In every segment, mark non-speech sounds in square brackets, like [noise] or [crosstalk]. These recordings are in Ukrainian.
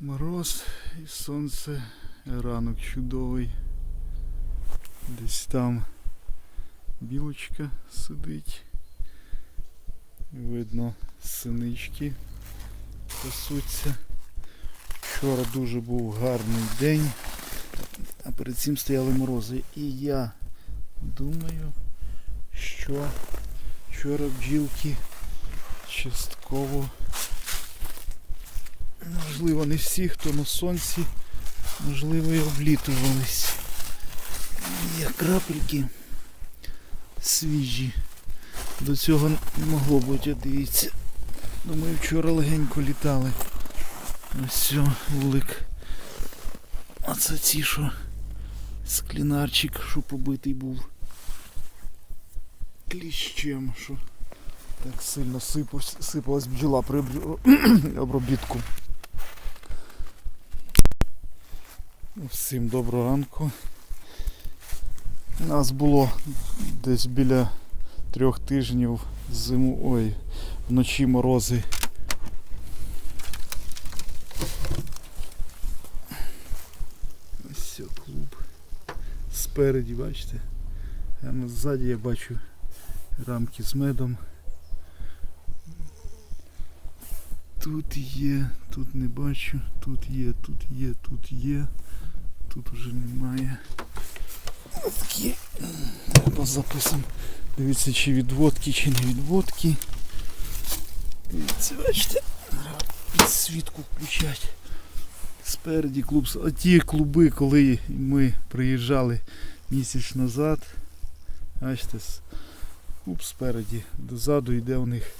Мороз і сонце, ранок чудовий. Десь там білочка сидить. Видно синички пасуться. Вчора дуже був гарний день, а перед цим стояли морози. І я думаю, що вчора бджілки частково Можливо, не всі, хто на сонці, можливо, і облітувались. Є крапельки свіжі. До цього не могло бути, дивіться. Думаю, вчора легенько літали. Ось все, вулик. А це ці, що склінарчик, що побитий був. Кліщем, що так сильно сипалась, бджола при [clears throat] обробітку. Всім доброго ранку. Нас було десь біля трьох тижнів зиму. Ой, вночі морози. Ось клуб. Спереді, бачите? А ззаді я бачу рамки з медом. Тут є, тут не бачу, тут є, тут є, тут є. Тут уже немає. Такі. Треба записом. Дивіться, чи відводки, чи не відводки. Дивіться, бачите, треба підсвітку включати. Спереді клуб. А ті клуби, коли ми приїжджали місяць назад. Бачите, клуб спереді, дозаду йде у них.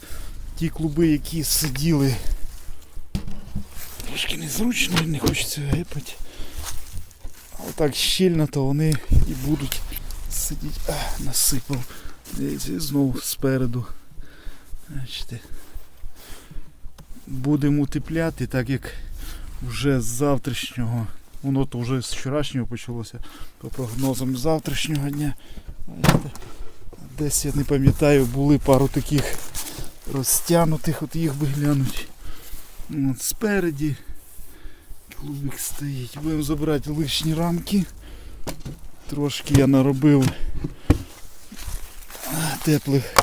Ті клуби, які сиділи. Трошки незручно, не хочеться гепати. Отак щільно, то вони і будуть сидіти. А, насипав. Дивіться, знову спереду. Бачите. Будемо утепляти, так як вже з завтрашнього, воно то вже з вчорашнього почалося, по прогнозам завтрашнього дня. Десь я не пам'ятаю, були пару таких розтягнутих, от їх би глянуть. От спереді клубик стоїть. Будемо забирати лишні рамки. Трошки я наробив теплих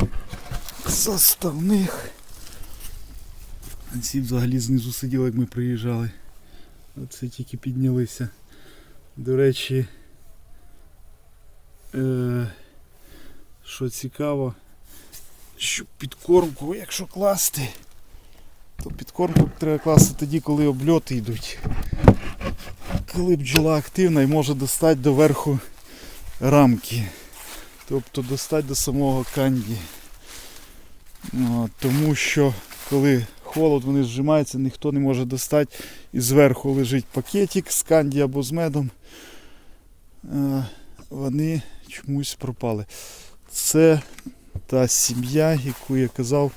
заставних. Ці взагалі знизу сиділи, як ми приїжджали. Оце тільки піднялися. До речі, е, що цікаво, що підкормку, якщо класти, то підкормку треба класти тоді, коли обльоти йдуть. Коли бджола активна і може достати до верху рамки. Тобто достати до самого канді. Тому що коли холод, вони зжимаються, ніхто не може достати. І зверху лежить пакетик з канді або з медом. Вони чомусь пропали. Це та сім'я, яку я казав,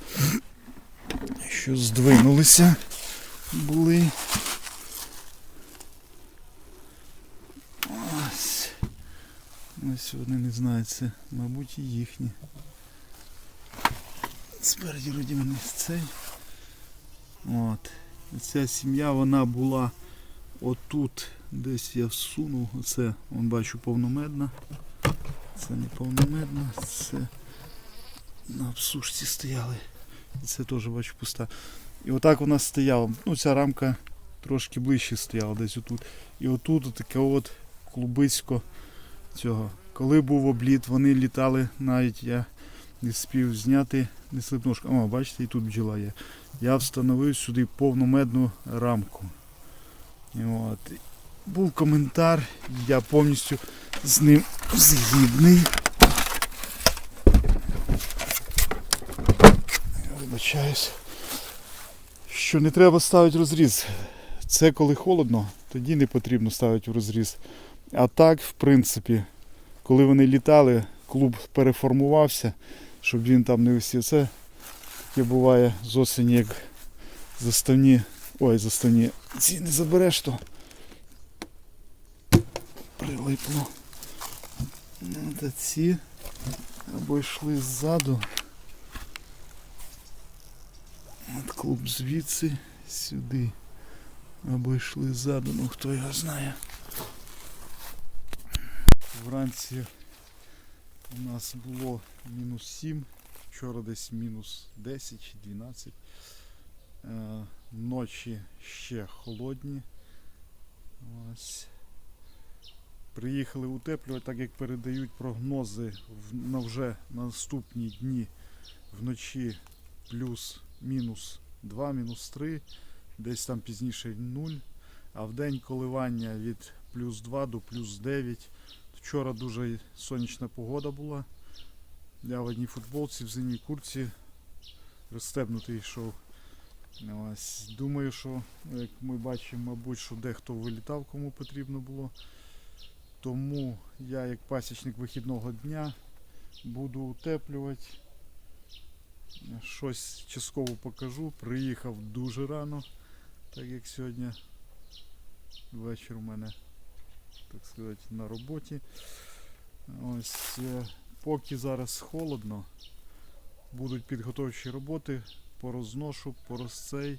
що здвинулися були. Ось. Ось вони не знають, це, мабуть, і їхні. Спереді вроді вони цей. От. Ця сім'я вона була отут, десь я всунув. Оце, вон бачу, повномедна. Це не повномедна, це на обсушці стояли. Це теж бачу пуста. І отак вона стояла. Ну, ця рамка трошки ближче стояла десь отут. І отут таке от клубисько цього. Коли був обліт, вони літали, навіть я не спів зняти, не слипнушка. О, бачите, і тут бджола є. Я встановив сюди повномедну рамку. От. Був коментар, я повністю з ним згідний. Вибачаюсь. Що не треба ставити розріз. Це коли холодно, тоді не потрібно ставити в розріз. А так, в принципі, коли вони літали, клуб переформувався, щоб він там не висів. Це таке буває з осені, як заставні. Ой, заставні. Ці не забереш то. Прилипло. Та ці або йшли ззаду. От клуб звідси сюди. Або йшли ззаду, ну хто його знає. Вранці у нас було мінус 7, вчора десь мінус 10 чи 12. Е, ночі ще холодні. Ось. Приїхали утеплювати, так як передають прогнози на вже наступні дні вночі плюс мінус 2, мінус 3, десь там пізніше 0, а в день коливання від плюс 2 до плюс 9. Вчора дуже сонячна погода була. Я в одній футболці, в зимній курці розстебнутий йшов. Ось. Думаю, що, як ми бачимо, мабуть, що дехто вилітав, кому потрібно було. Тому я, як пасічник вихідного дня, буду утеплювати. Щось частково покажу. Приїхав дуже рано, так як сьогодні вечір у мене, так сказати, на роботі. Ось е, поки зараз холодно, будуть підготовчі роботи по розношу, по розцей.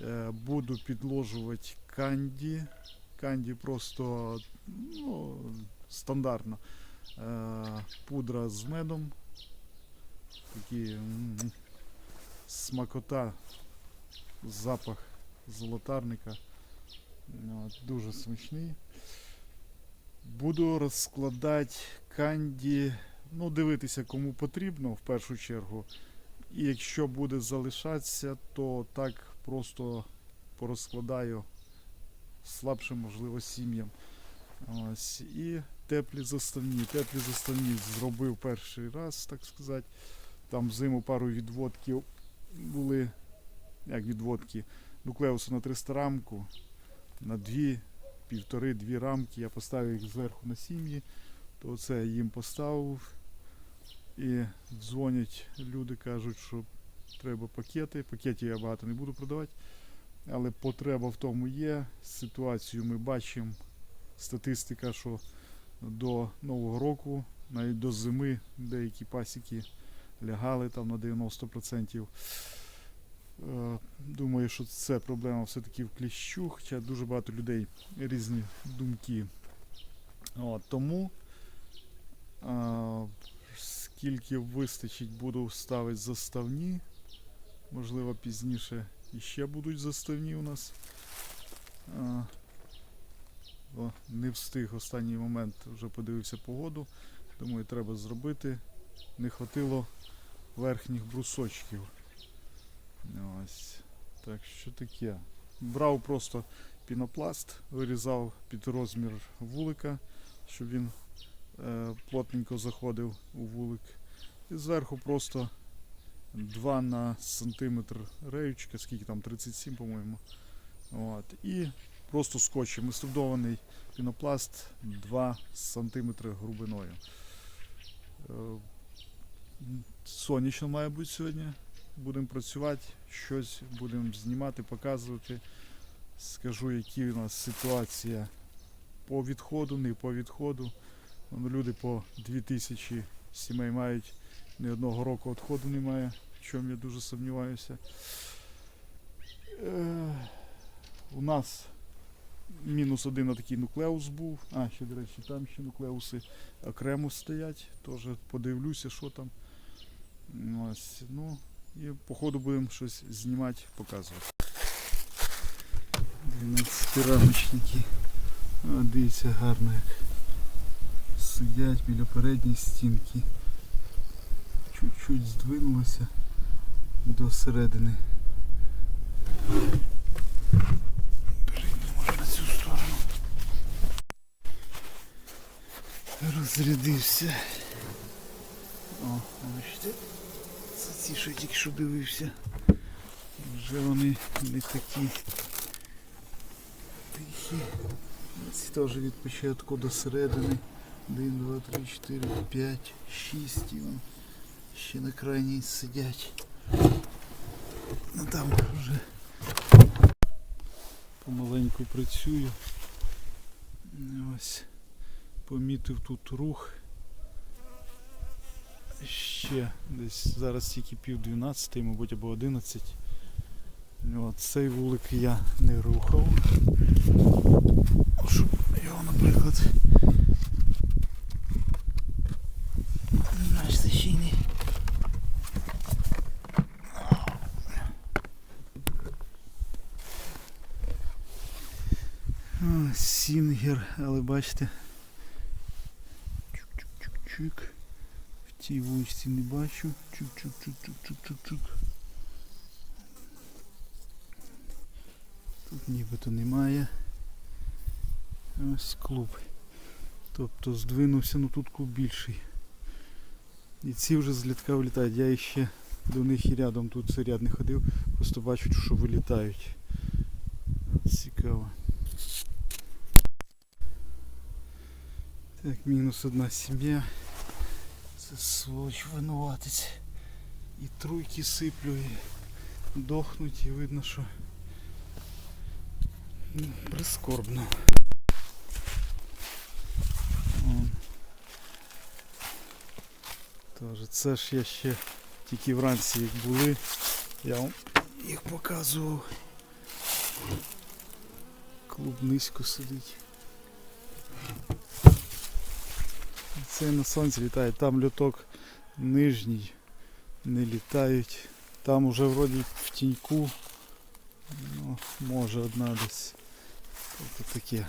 Е, Буду підложувати канді. Канді просто ну, стандартно. Е, Пудра з медом. Такі смакота, запах золотарника. Дуже смачний. Буду розкладати канді, ну, дивитися кому потрібно в першу чергу. І якщо буде залишатися, то так просто порозкладаю слабшим, можливо, сім'ям. Ось. І теплі заставні. Теплі заставні зробив перший раз, так сказати. Там зиму пару відводків були, як відводки, нуклеуси на 300 рамку, на дві, півтори-дві рамки. Я поставив їх зверху на сім'ї, то це їм поставив. І дзвонять люди, кажуть, що треба пакети. Пакетів я багато не буду продавати, але потреба в тому є. Ситуацію ми бачимо. Статистика, що до Нового року, навіть до зими деякі пасіки лягали там на 90%. Е, Думаю, що це проблема все-таки в кліщу, хоча дуже багато людей різні думки. От, тому а, скільки вистачить, буду ставити заставні. Можливо, пізніше іще будуть заставні у нас. А, о, не встиг останній момент, вже подивився погоду. Думаю, треба зробити. Не хватило верхніх брусочків. Ось. Так що таке. Брав просто пінопласт, вирізав під розмір вулика, щоб він е, плотненько заходив у вулик. І зверху просто 2 на сантиметр реючка, скільки там 37, по-моєму. От. І просто скотчем іструдований пінопласт 2 см грубиною. Е, Сонячно має бути сьогодні. Будемо працювати, щось будемо знімати, показувати. Скажу, які у нас ситуація по відходу, не по відходу. Люди по 2000 сімей мають, ні одного року відходу немає, в чому я дуже сумніваюся. Е, у нас мінус один такий нуклеус був. А, ще, до речі, там ще нуклеуси окремо стоять. Теж подивлюся, що там. Ось, ну, і по ходу будемо щось знімати, показувати. 12 рамочники. О, дивіться гарно як сидять біля передньої стінки. Чуть-чуть здвинулося до середини. Перейдемо на цю сторону. Розрядився. О, бачите, ці, що тільки що дивився. Вже вони не такі тихі. Ці теж від початку до середини. 1, 2, 3, 4, 5, 6 і вон ще на крайній сидять. Ну там вже помаленьку працюю. Ось помітив тут рух. Ще десь зараз тільки пів 12, мабуть, або 11. От, цей вулик я не рухав. Щоб його, наприклад. Наш. Сінгер, але бачите. Чук-чук-чук-чук. Цій вуличці не бачу. Чук-чук-чук-чук-чук-чук. Тут нібито немає. Ось клуб. Тобто здвинувся, ну тут клуб більший. І ці вже з літка вилітають. Я ще до них і рядом тут ряд не ходив, просто бачу, що вилітають. Цікаво. Так, мінус одна сім'я. Це сволоч винуватець. І труйки сиплю, і дохнуть, і видно, що ну, прискорбно. Тож, це ж я ще тільки вранці їх були. Я вам їх показував. Клуб низько сидить. Це на сонці літає, там льоток нижній, не літають. Там уже вроді в тіньку. Ну, може одна десь. Тобто таке.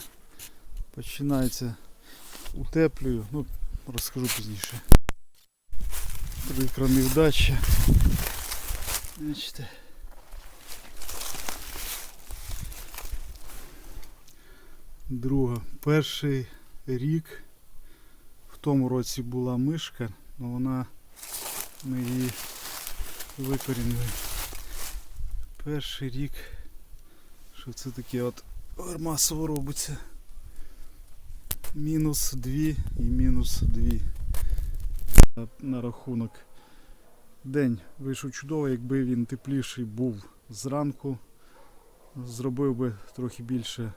Починається утеплюю, ну розкажу пізніше. Прикра невдача. Бачите. Друга. Перший рік тому році була мишка, але вона ми її викорінили. Перший рік, що це таке от масово робиться. Мінус 2 і мінус 2 на, на рахунок. День вийшов чудово, якби він тепліший був зранку. Зробив би трохи більше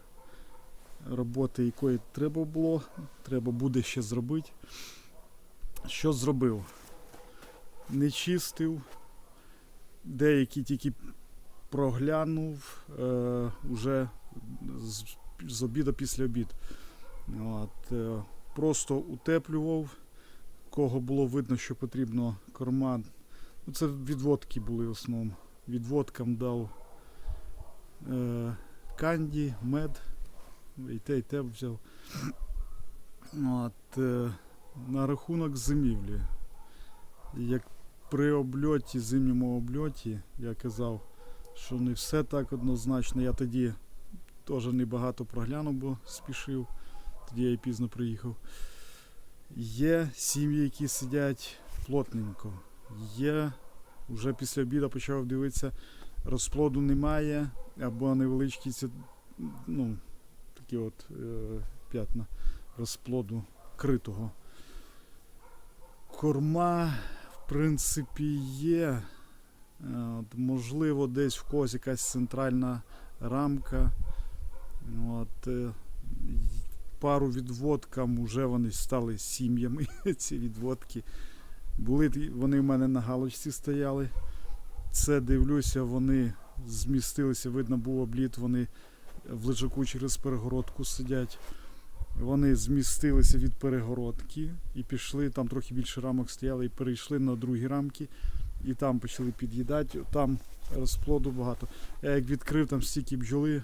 роботи, якої треба було. Треба буде ще зробити. Що зробив? Не чистив, деякі тільки проглянув е, уже з, з обіду після обід. От, е, просто утеплював, кого було видно, що потрібно корма. Ну, це відводки були в основному. Відводкам дав е, канді, мед. І те, і те взяв. От, е, на рахунок зимівлі. Як при обльоті, зимньому обльоті, я казав, що не все так однозначно. Я тоді теж небагато проглянув, бо спішив. Тоді я і пізно приїхав. Є сім'ї, які сидять плотненько. Є, вже після обіду почав дивитися, розплоду немає, або невеличкі ну, такі от е, п'ятна розплоду критого. Корма, в принципі, є. Е, От, можливо, десь в когось якась центральна рамка. От, е, пару відводкам вже вони стали сім'ями, [laughs] ці відводки. Були вони в мене на галочці стояли. Це дивлюся, вони змістилися, видно, був обліт, вони в лежаку через перегородку сидять. Вони змістилися від перегородки і пішли, там трохи більше рамок стояли, і перейшли на другі рамки, і там почали під'їдати. Там розплоду багато. Я як відкрив там стільки бджоли,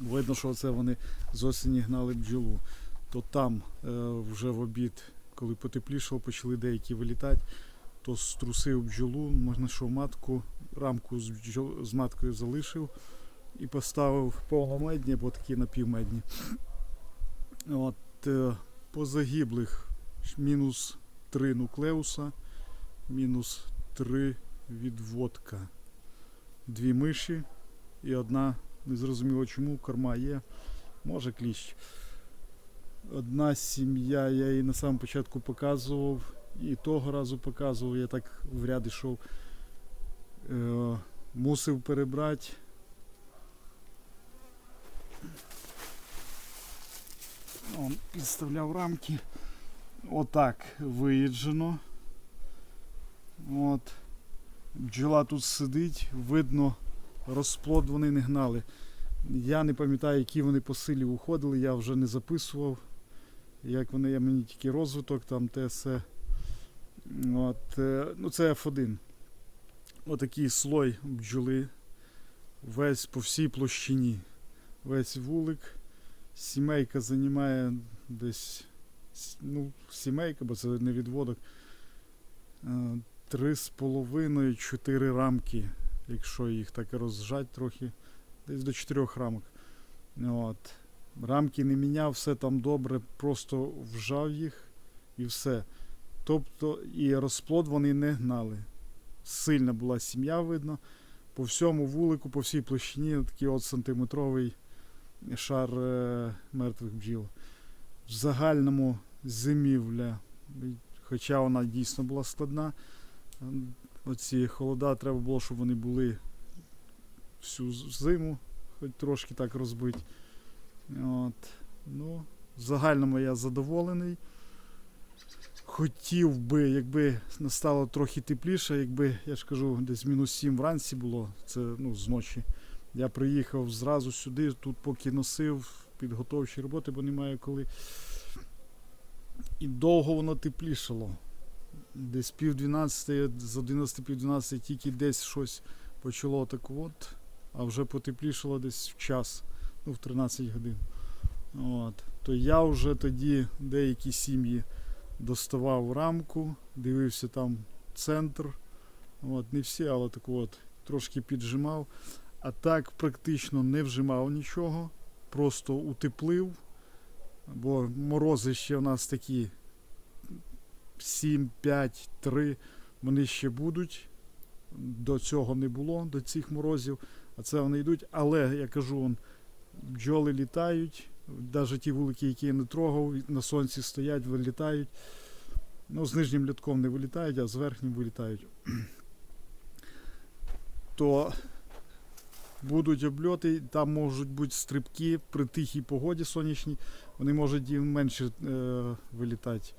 видно, що це вони з осені гнали бджолу. То там е, вже в обід, коли потеплішало, почали деякі вилітати, то струсив бджолу, знайшов матку, рамку з, бджол, з маткою залишив і поставив повномедні або такі напівмедні. От, е, по загиблих мінус 3 нуклеуса, мінус 3 відводка. Дві миші і одна, незрозуміло чому, корма є, може кліщ. Одна сім'я, я її на самому початку показував, і того разу показував, я так в ряд йшов. Е, мусив перебрати. Он підставляв рамки. Отак виїджено. От. Бджола тут сидить, видно розплод вони не гнали. Я не пам'ятаю, які вони по силі уходили, я вже не записував. Як вони, я мені тільки розвиток, там те. От, е, ну це F1. Отакий слой бджоли. Весь по всій площині. Весь вулик. Сімейка займає десь ну, сімейка, бо це не відводок. е, Три з половиною, чотири рамки, якщо їх так розжать трохи, десь до чотирьох рамок. От. Рамки не міняв, все там добре, просто вжав їх і все. Тобто і розплод вони не гнали. Сильна була сім'я, видно. По всьому вулику, по всій площині такий от сантиметровий шар е, мертвих бджіл. В загальному зимівля, хоча вона дійсно була складна, оці холода треба було, щоб вони були всю зиму, хоч трошки так розбити. От. Ну, в загальному я задоволений. Хотів би, якби настало трохи тепліше, якби, я ж кажу, десь мінус 7 вранці було, це ну, з ночі. Я приїхав зразу сюди, тут поки носив підготовчі роботи, бо немає коли. І довго воно теплішало. Десь пів 12, з 11 пів 12 тільки десь щось почало так от, а вже потеплішало десь в час, ну в 13 годин. От. То я вже тоді деякі сім'ї доставав рамку, дивився там центр. От, не всі, але так от, трошки піджимав. А так практично не вжимав нічого, просто утеплив. Бо морози ще в нас такі 7, 5, 3, вони ще будуть. До цього не було, до цих морозів, а це вони йдуть. Але я кажу, вон, бджоли літають, навіть ті вулики, які я не трогав, на сонці стоять, вилітають. Ну, з нижнім літком не вилітають, а з верхнім вилітають. [clears throat] То будуть обльоти, там можуть бути стрибки при тихій погоді сонячній, вони можуть і менше е, вилітати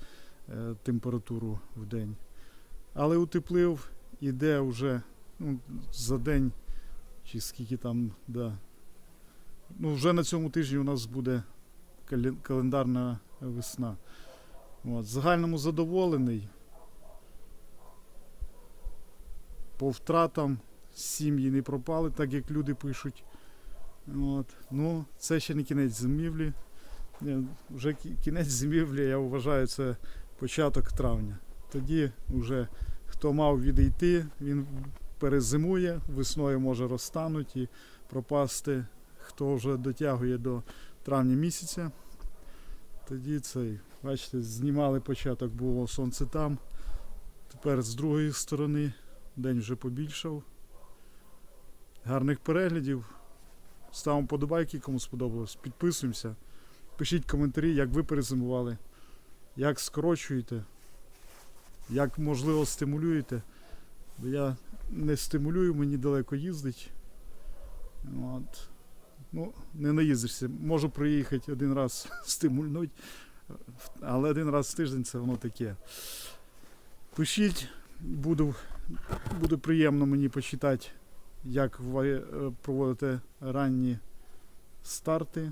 е, температуру в день. Але утеплив, іде вже ну, за день, чи скільки там, да. Ну, вже на цьому тижні у нас буде календарна весна. От, загальному задоволений. По втратам сім'ї не пропали, так як люди пишуть. От. Ну, це ще не кінець зимівлі. Е, Вже кінець зимівлі, я вважаю, це початок травня. Тоді вже хто мав відійти, він перезимує, весною може розтануть і пропасти. Хто вже дотягує до травня місяця, тоді цей, бачите, знімали початок, було сонце там. Тепер з другої сторони день вже побільшав. Гарних переглядів. Ставимо подобайки, кому сподобалось. Підписуємося. Пишіть коментарі, як ви перезимували, як скорочуєте, як можливо стимулюєте. Бо я не стимулюю, мені далеко їздить. От. Ну, не наїздишся. Можу приїхати один раз [laughs] стимульнути, але один раз в тиждень це воно таке. Пишіть, буду, буде приємно мені почитати, як ви е, проводите ранні старти,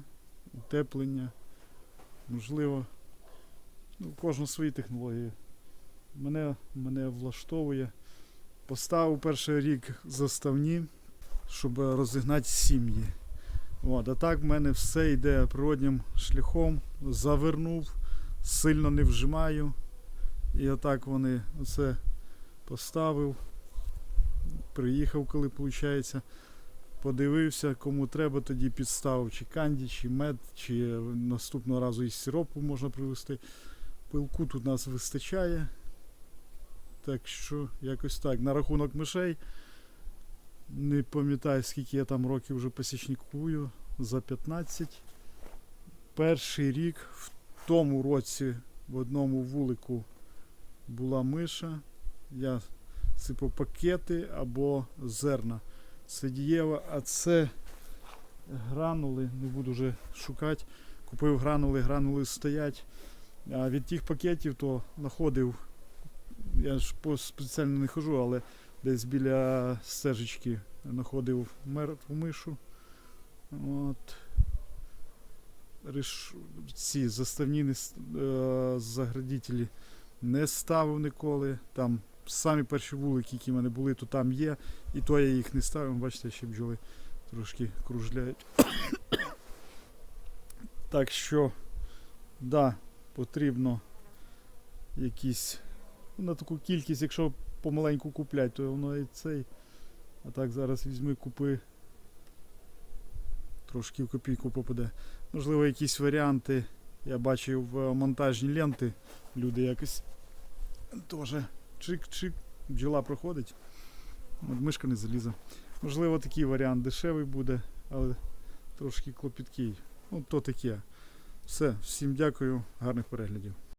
утеплення. Можливо, ну, у кожного свої технології. Мене, мене влаштовує. Поставив перший рік заставні, щоб розігнати сім'ї. От, а так в мене все йде природнім шляхом. Завернув, сильно не вжимаю. І отак вони оце поставив. Приїхав, коли виходить. Подивився, кому треба, тоді підставив чи канді, чи мед, чи наступного разу із сиропу можна привезти. Пилку тут нас вистачає. Так що якось так. На рахунок мишей. Не пам'ятаю, скільки я там років вже посічникую. За 15. Перший рік в тому році в одному вулику була миша. Я сипав пакети або зерна. Це дієва, а це гранули, не буду вже шукати. Купив гранули, гранули стоять. А від тих пакетів то знаходив, я ж по спеціально не хожу, але десь біля стежечки знаходив мертву мишу. От. Риш... Ці заставні не... е, не ставив ніколи. Там самі перші вулики, які в мене були, то там є. І то я їх не ставив. Бачите, ще бджоли трошки кружляють. [coughs] Так що, да, потрібно якісь ну, на таку кількість, якщо помаленьку куплять, то воно і цей. А так зараз візьми, купи. Трошки в копійку попаде. Можливо, якісь варіанти. Я бачив е, монтажні ленти. Люди якось теж чик-чик, бджола проходить. Мишка не заліза. Можливо, такий варіант дешевий буде, але трошки клопіткий. Ну, то таке. Все, всім дякую, гарних переглядів.